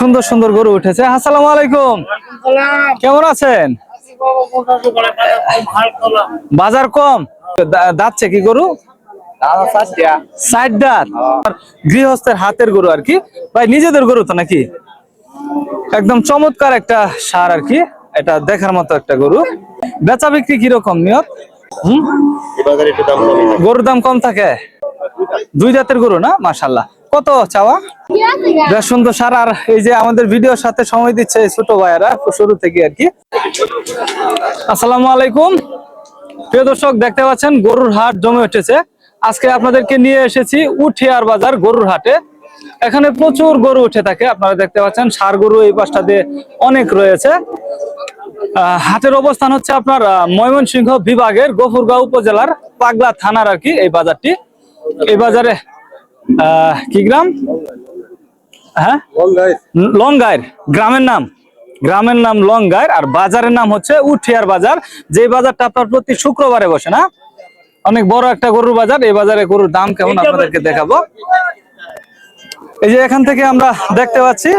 সুন্দর সুন্দর গরু উঠেছে। আসসালামু আলাইকুম। কেমন আছেন? বাজার কম দা- দাঁতছে কি গরু? সাইড দাঁত। গৃহস্থের হাতের গরু আর কি? ভাই নিজেদের গরু তো নাকি? একদম চমৎকার একটা সার আর কি। এটা দেখার মতো একটা গরু। বেচা বিক্রি কীরকম নিয়ত? হুম? গরুর দাম কম থাকে? দুই জাতের গরু না? মাশাল্লাহ কত চাওয়া? বেশ সুন্দর সার, আর এই যে আমাদের ভিডিওর সাথে সময় দিচ্ছে ছোট ভাইয়েরা, শুরু থেকে আর কি। আসসালামু আলাইকুম। প্রিয় দর্শক, দেখতে পাচ্ছেন, গরুর হাট জমে উঠেছে। আজকে আপনাদেরকে নিয়ে এসেছি উঠিয়ার বাজার গরুর হাটে। এখানে প্রচুর গরু উঠে থাকে, আপনারা দেখতে পাচ্ছেন, সার গরু এই পাশটা দিয়ে অনেক রয়েছে। হাটের অবস্থান হচ্ছে আপনার ময়মনসিংহ বিভাগের গফুরগাঁও উপজেলার পাগলা থানার আর কি, এই বাজারটি। এই বাজারে কি গ্রাম? হ্যাঁ? লঙ্গাইর। গ্রামের নাম। গ্রামের নাম লঙ্গাইর আর বাজারের নাম হচ্ছে উঠিয়ার বাজার। যে বাজারটা আপনার প্রতি শুক্রবারে বসে না? অনেক বড় একটা গরুর বাজার এই বাজারে গরুর দাম কেমন আপনাদেরকে দেখাবো। এই যে এখান থেকে আমরা দেখতে পাচ্ছি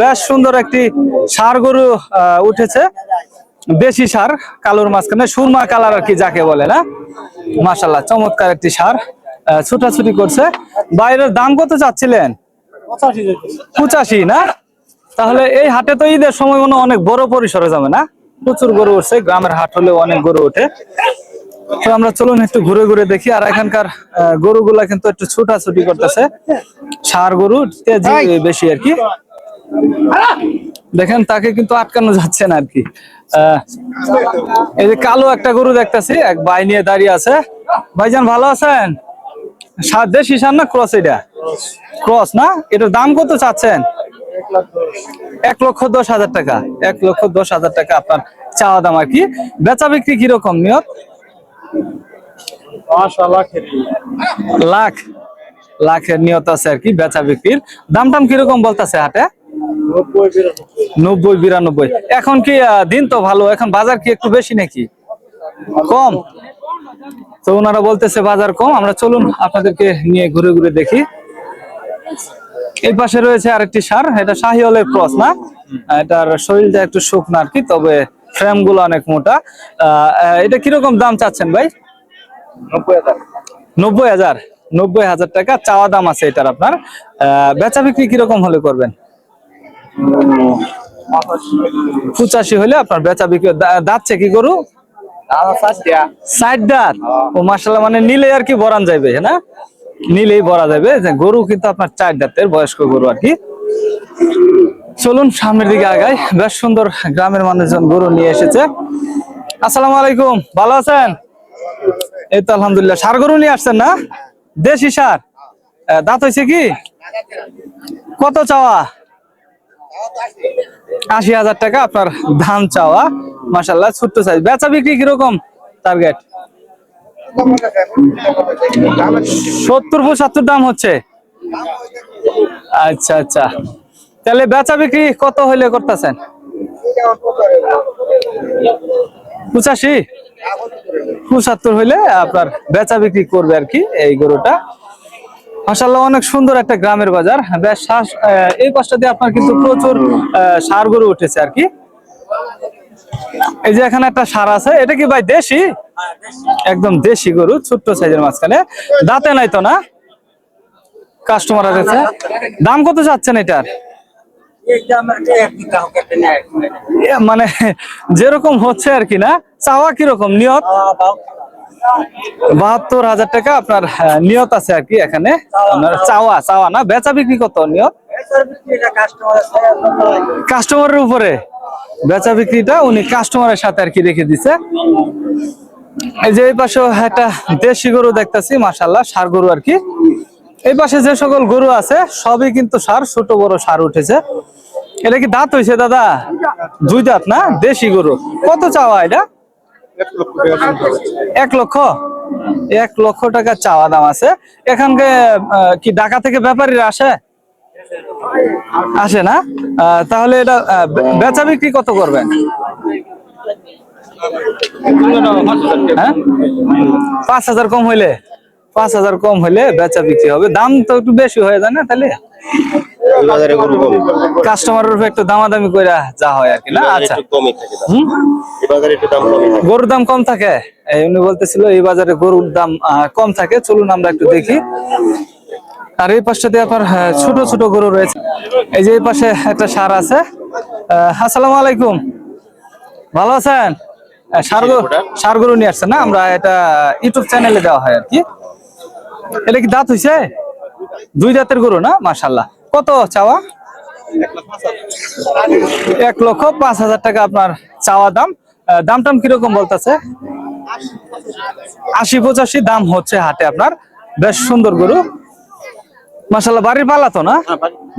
বেশ সুন্দর একটি সার গরু আহ, উঠেছে। দেশি সার কালোর মাঝখানে সুরমা কালার আর কি যাকে বলে না? মাশাল্লাহ চমৎকার একটি সার আহ, ছুটাছুটি করছে। বাইরের দাম কত চাচ্ছিলেন? পঁচাশি না? তাহলে এই হাটে তো ঈদের সময় মনে অনেক বড় পরিসরে যাবে না? প্রচুর গরু উঠছে গ্রামের হাট হলেও অনেক গরু ওঠে। তো আমরা চলুন একটু ঘুরে ঘুরে দেখি আর এখানকার গরুগুলা কিন্তু একটু ছুটাছুটি করতেছে। সার গরু তেজি বেশি আর কি। দেখেন তাকে কিন্তু আটকানো যাচ্ছে না আর কি। আহ, এই যে কালো একটা গরু দেখতেছি এক ভাই নিয়ে দাঁড়িয়ে আছে। ভাইজান ভালো আছেন? দেশি সার না ক্রস এটা? ক্রস না? এটার দাম কত চাচ্ছেন? এক লক্ষ দশ হাজার টাকা। এক লক্ষ দশ হাজার টাকা আপনার চাওয়া দাম আর কি। বেচা বিক্রি কীরকম নিয়ত? লাখ। লাখের নিয়ত আছে আর কি বেচা বিক্রির। দাম টাম কীরকম বলতেছে হাটে? নব্বই বিরানব্বই। এখন কি দিন তো ভালো এখন বাজার কি একটু বেশি নাকি? কম? তো ওনারা বলতেছে বাজার কম আমরা চলুন আপনাদেরকে নিয়ে ঘুরে ঘুরে দেখি। এই পাশে রয়েছে আরেকটি সার এটা শাহিওয়ালের ক্রস না? এটার শরীরটা একটু শুকনো আর কি তবে ফ্রেমগুলো অনেক মোটা। এটা কীরকম দাম চাচ্ছেন ভাই? নব্বই হাজার। নব্বই হাজার টাকা চাওয়া দাম আছে এটার আপনার। বেচা বিক্রি কীরকম হলে করবেন? পঁচাশি হলে আপনার বেচা বিক্রি দা- দাঁতছে কি গরু? দাঁত ও মাসাল্লাহ মানে নিলে আর কি বরান যাবে না? নিলেই ভরা যাবে গরু কিন্তু আপনার চার দাঁতের বয়স্ক গরু আর কি। চলুন সামনের দিকে আগাই। বেশ সুন্দর গ্রামের মানুষজন গরু নিয়ে এসেছে। আসসালামু আলাইকুম ভালো আছেন? এই তো আলহামদুলিল্লাহ। সার গরু নিয়ে আসছেন না? দেশি সার? দাঁত হয়েছে কি? কত চাওয়া? আশি হাজার টাকা আপনার দাম চাওয়া। মাসাল্লাহ ছোট্ট সাইজ বেচা বিক্রি কীরকম টার্গেট সত্তর পঁচাত্তর দাম হচ্ছে। আচ্ছা আচ্ছা। তাহলে বেচা বিক্রি কত হইলে করতেছেন? পঁচাশি? পঁচাত্তর হইলে আপনার বেচা বিক্রি করবে আর কি এই গরুটা। মাসাল্লাহ অনেক সুন্দর একটা গ্রামের বাজার। বেশ শ্বাস- এই পাশটা দিয়ে আপনার কিন্তু প্রচুর সার গরু উঠেছে আর কি। এই যে এখানে একটা সার আছে, এটা কি ভাই দেশি? একদম দেশি গরু, ছোট্ট সাইজের মাঝখানে। দাঁতে নাই তো না? কাস্টমার আছে দাম কত চাচ্ছেন এটার? মানে যেরকম হচ্ছে আর কি না? চাওয়া কীরকম? নিয়ত? বাহাত্তর হাজার টাকা আপনার নিয়ত আছে আর কি এখানে। চাওয়া চাওয়া না, বেচা বিক্রি কত নিয়ত? কাস্টমারের উপরে। বেচা বিক্রিটা উনি কাস্টমারের সাথে আর কি রেখে দিছে। এই যে এই পাশে একটা দেশি গরু দেখতেছি মাসাল্লাহ সার গরু আর কি। এই পাশে যে সকল গরু আছে, সবই কিন্তু সার, ছোট বড় সার উঠেছে। এটা কি দাঁত হয়েছে দাদা? দুই দাঁত না? দেশি গরু। কত চাওয়া এটা? এক লক্ষ এক লক্ষ? টাকা চাওয়া দাম আছে। এখানকে কি ঢাকা থেকে ব্যাপারীরা আসে? আসে না? তাহলে এটা বেচা বিক্রি কত করবেন? হ্যাঁ? পাঁচ হাজার কম হইলে, পাঁচ হাজার কম হইলে বেচা বিক্রি হবে। দাম তো একটু বেশি হয়ে যায় না তাহলে? ওই বাজারে গরু কম। কাস্টমারের উপর একটু দামাদামি করে যা হয় আর কি না? আচ্ছা। একটু কমই থাকে দাম। এই বাজারে একটু দাম কমই থাকে। গরুর দাম কম থাকে? এই উনি বলতেছিল এই বাজারে গরুর দাম কম থাকে। চলুন আমরা একটু দেখি। আর এই পাশটাতে আপনার ছোট ছোট গরু রয়েছে। এই যে এই পাশে একটা সার আছে। আসসালামু আলাইকুম। ভালো আছেন? সার গরু সার গরু নিয়ে আসছেন না? আমরা এটা ইউটিউব চ্যানেলে দেওয়া হয় আর কি। এটা কি দাঁত হইছে? দুই দাঁতের গরু না? মাশাল্লাহ কত চাওয়া? এক লক্ষ পাঁচ হাজার টাকা আপনার চাওয়া দাম। দাম টাম কীরকম বলতেছে? আশি পঁচাশি দাম হচ্ছে হাটে আপনার। বেশ সুন্দর গরু। মাসাল্লাহ বাড়ির পালা তো না?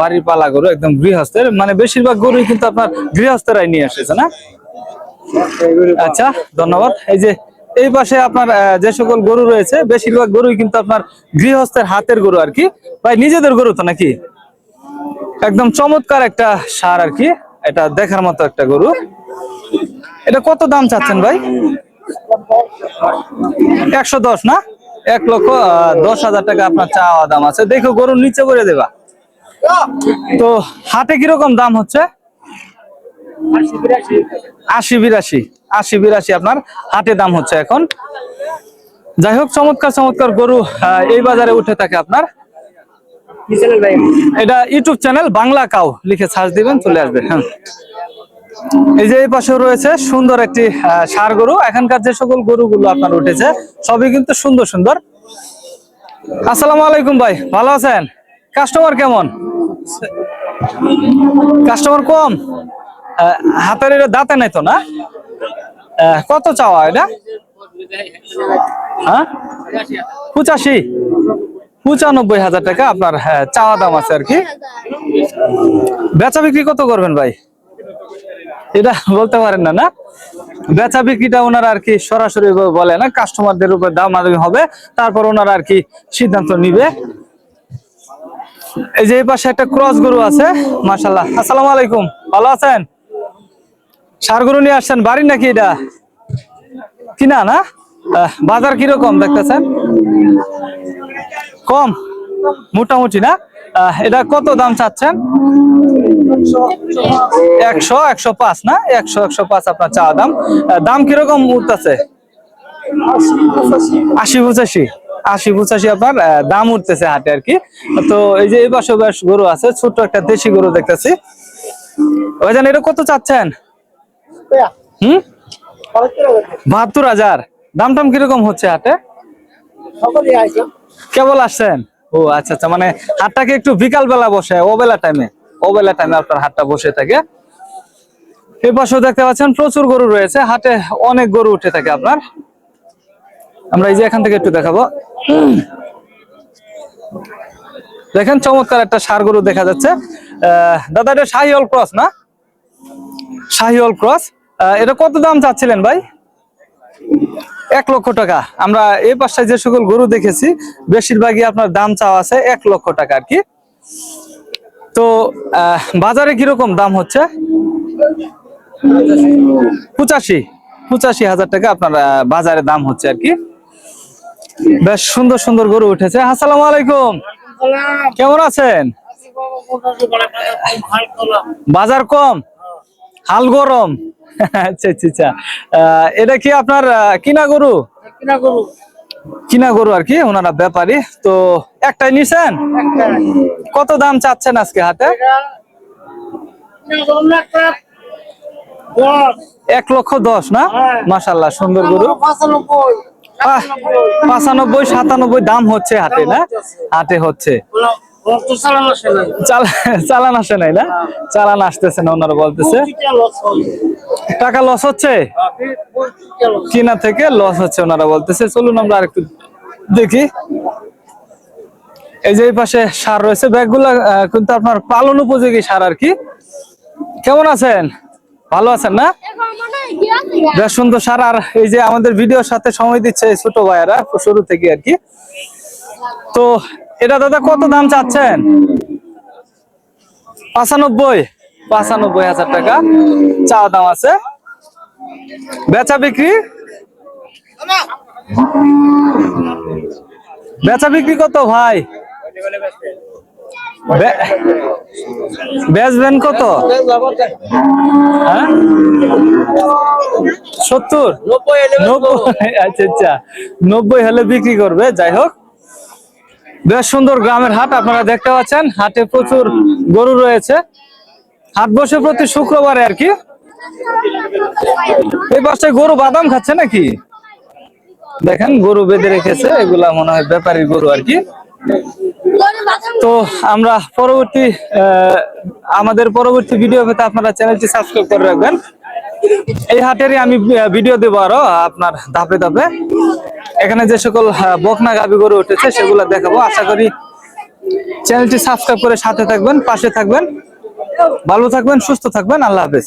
বাড়ির পালা। গরু একদম গৃহস্থের। মানে বেশিরভাগ গরুই কিন্তু আপনার গৃহস্থরাই নিয়ে এসেছে না? আচ্ছা ধন্যবাদ। এই যে এই পাশে আপনার যে সকল গরু রয়েছে বেশিরভাগ গরুই কিন্তু আপনার গৃহস্থের হাতের গরু আর কি। ভাই নিজেদের গরু তো নাকি? একদম চমৎকার একটা সার আর কি। এটা দেখার মতো একটা গরু। এটা কত দাম চাচ্ছেন ভাই? একশো দশ না? এক লক্ষ দশ হাজার টাকা আপনার চাওয়া দাম আছে। দেখো গরুর নিচে করে দেবা। তো হাটে কীরকম দাম হচ্ছে? আশি বিরাশি আশি বিরাশি আপনার হাটে দাম হচ্ছে এখন। যাই হোক, চমৎকার চমৎকার গরু এই বাজারে উঠে থাকে আপনার। এটা ইউটিউব চ্যানেল বাংলা কাউ। লিখে সার্চ দিবেন, চলে আসবে হ্যাঁ। এই যে এই পাশে রয়েছে সুন্দর একটি সার গরু। এখানকার যে সকল গরুগুলো আপনার উঠেছে, সবই কিন্তু সুন্দর সুন্দর। আসসালামু আলাইকুম ভাই, ভালো আছেন? কাস্টমার কেমন? কাস্টমার কম? হাতের এটা দাঁতে নাই তো না? কত চাওয়া এটা? হ্যাঁ? পঁচাশি। পঁচানব্বই হাজার টাকা আপনার হ্যাঁ, চাওয়া দাম আছে আর কি। বেচা বিক্রি কত করবেন ভাই? এটা বলতে পারেন না না? বেচা বিক্রিটা ওনারা আর কি সরাসরি বলে না কাস্টমারদের উপর দাম আদামি হবে তারপর ওনারা আর কি সিদ্ধান্ত নিবে। এই যে এই পাশে একটা ক্রস গরু আছে মাশাল্লাহ আসসালামু আলাইকুম ভালো আছেন? সার গরু নিয়ে আসছেন বাড়ির নাকি এটা? কিনা না? বাজার কীরকম দেখতেছেন? কম? মোটামুটি না? এটা কত দাম চাচ্ছেন? একশো একশো পাঁচ না? একশো একশো পাঁচ আপনার চাওয়া দাম। দাম কীরকম উঠতেছে? আশি পঁচাশি। আশি পঁচাশি আপনার দাম উঠতেছে হাটে আর কি। তো এই যে এই বেশ গরু আছে, ছোট্ট একটা দেশি গরু দেখতেছি। ভাইজান, এটা কত চাচ্ছেন? হুম? বাহাত্তর হাজার। দাম টাম কীরকম হচ্ছে হাটে? কেবল আসছেন? ও আচ্ছা আচ্ছা মানে হাটটাকে একটু বিকাল বেলা বসে ও বেলা টাইমে ও বেলা টাইমে আপনার হাটটা বসে থাকে। এই পাশেও দেখতে পাচ্ছেন প্রচুর গরু রয়েছে, হাটে অনেক গরু উঠে থাকে আপনার। আমরা এই যে এখান থেকে একটু দেখাবো। দেখেন চমৎকার একটা সার গরু দেখা যাচ্ছে। দাদা, এটা শাহিওল ক্রস না? শাহিওল ক্রস। এটা কত দাম চাচ্ছিলেন ভাই? এক লক্ষ টাকা। আমরা এই পাশে যে সকল গরু দেখেছি, বেশিরভাগই আপনার দাম চাওয়া আছে এক লক্ষ টাকা আর কি। তো বাজারে কীরকম দাম হচ্ছে? পঁচাশি পঁচাশি হাজার টাকা আপনার বাজারে দাম হচ্ছে আর কি। বেশ সুন্দর সুন্দর গরু উঠেছে। আসসালামু আলাইকুম। কেমন আছেন? বাজার কম, হাল গরম। আচ্ছা আচ্ছা আচ্ছা। এটা কি আপনার আহ, কিনা গরু? কিনা গরু। আর কি ওনারা ব্যাপারী। তো একটাই নিছেন? কত দাম চাচ্ছেন আজকে হাতে এক লক্ষ দশ না? মাসাল্লাহ সুন্দর গরু। পাঁচানব্বই। সাতানব্বই। দাম হচ্ছে হাতে না? হাতে হচ্ছে। চালান আসে নাই। না? চালান আসতেছে না ওনারা বলতেছে। টাকা লস হচ্ছে? কিনা থেকে লস হচ্ছে ওনারা বলতেছে। চলুন আমরা আরেকটু দেখি। এই যে এই পাশে সার রয়েছে। ব্যাগগুলা কিন্তু আপনার পালন উপযোগী সার আর কি। কেমন আছেন? ভালো আছেন না? বেশ সুন্দর সার। আর এই যে আমাদের ভিডিওর সাথে সময় দিচ্ছে ছোট ভাইয়েরা শুরু থেকে আর কি। তো এটা দাদা কত দাম চাচ্ছেন? পাঁচানব্বই। পাঁচানব্বই হাজার টাকা। চা দাম আছে। বেচা বিক্রি? বেচা বিক্রি কত ভাই? বেচবেন কত? হ্যাঁ? সত্তর? নব্বই? আচ্ছা আচ্ছা। নব্বই হলে বিক্রি করবে, যাই হোক। বেশ সুন্দর গ্রামের হাট আপনারা দেখতে পাচ্ছেন। হাটে প্রচুর গরু রয়েছে। হাট বসে প্রতি শুক্রবারে আর কি। এই পাশে গরু বাদাম খাচ্ছে নাকি? দেখেন, গরু বেঁধে রেখেছে। এগুলা মনে হয় ব্যাপারীর গরু আর কি। তো আমরা পরবর্তী আমাদের পরবর্তী ভিডিও পেতে আপনারা চ্যানেলটি সাবস্ক্রাইব করে রাখবেন। এই হাটেরই আমি ভিডিও দেবো আরও আপনার ধাপে ধাপে। এখানে যে সকল বকনা গাবি গরু উঠেছে, সেগুলো দেখাবো। আশা করি চ্যানেলটি সাবস্ক্রাইব করে সাথে থাকবেন, পাশে থাকবেন। ভালো থাকবেন, সুস্থ থাকবেন। আল্লাহ হাফেজ।